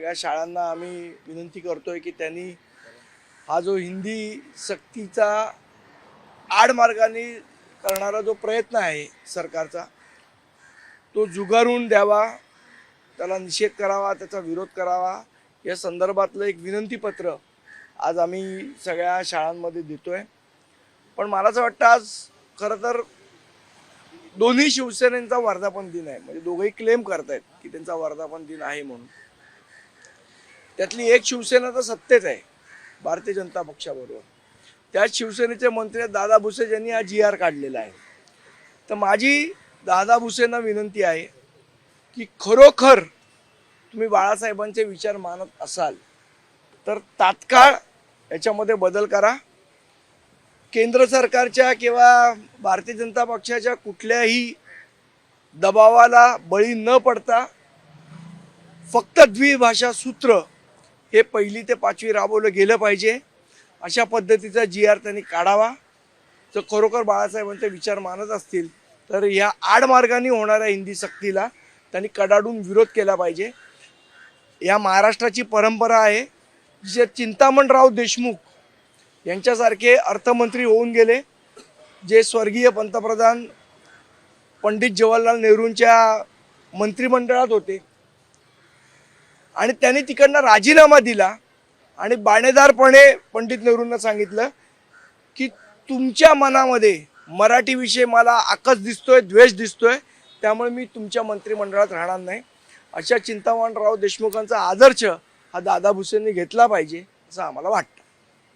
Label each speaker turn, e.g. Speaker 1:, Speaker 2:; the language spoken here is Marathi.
Speaker 1: सगळ्या शाळांना आम्ही विनंती करतोय की त्यांनी हा जो हिंदी सक्तीचा आडमार्गाने करणारा जो प्रयत्न आहे सरकारचा तो जुगारून द्यावा त्याला निषेध करावा त्याचा विरोध करावा या संदर्भातलं एक विनंतीपत्र आज आम्ही सगळ्या शाळांमध्ये देतोय. पण मला असं वाटतं आज खरं तर दोन्ही शिवसेनेचा वर्धापन दिन आहे. म्हणजे दोघंही क्लेम करतायत की त्यांचा वर्धापन दिन आहे म्हणून. त्यातली एक शिवसेना तर सत्तेत आहे भारतीय जनता पक्षाबरोबर. त्याच शिवसेनेचे मंत्री दादा भुसे यांनी हा जी आर काढलेला आहे. तर माझी दादा भुसेंना विनंती आहे की खरोखर तुम्ही बाळासाहेबांचे विचार मानत असाल तर तात्काळ याच्यामध्ये बदल करा. केंद्र सरकारच्या किंवा भारतीय जनता पक्षाच्या कुठल्याही दबावाला बळी न पडता फक्त द्विभाषा सूत्र हे पहिली ते पाचवी राबवलं गेलं पाहिजे. अशा पद्धतीचा जी आर त्यांनी काढावा. जर खरोखर बाळासाहेबांचे विचार मानत असतील तर या आडमार्गाने होणाऱ्या हिंदी सक्तीला त्यांनी कडाडून विरोध केला पाहिजे. या महाराष्ट्राची परंपरा आहे जे चिंतामणराव देशमुख यांच्यासारखे अर्थमंत्री होऊन गेले. जे स्वर्गीय पंतप्रधान पंडित जवाहरलाल नेहरूंच्या मंत्रिमंडळात होते. आणि त्यांनी तिकडनं राजीनामा दिला. आणि बाणेदारपणे पंडित नेहरूंना सांगितलं की तुमच्या मनामध्ये मराठीविषयी मला आकस दिसतोय द्वेष दिसतोय त्यामुळे मी तुमच्या मंत्रिमंडळात राहणार नाही. अशा चिंतामणराव देशमुखांचा आदर्श हा दादा भुसेंनी घेतला पाहिजे असं आम्हाला वाटतं.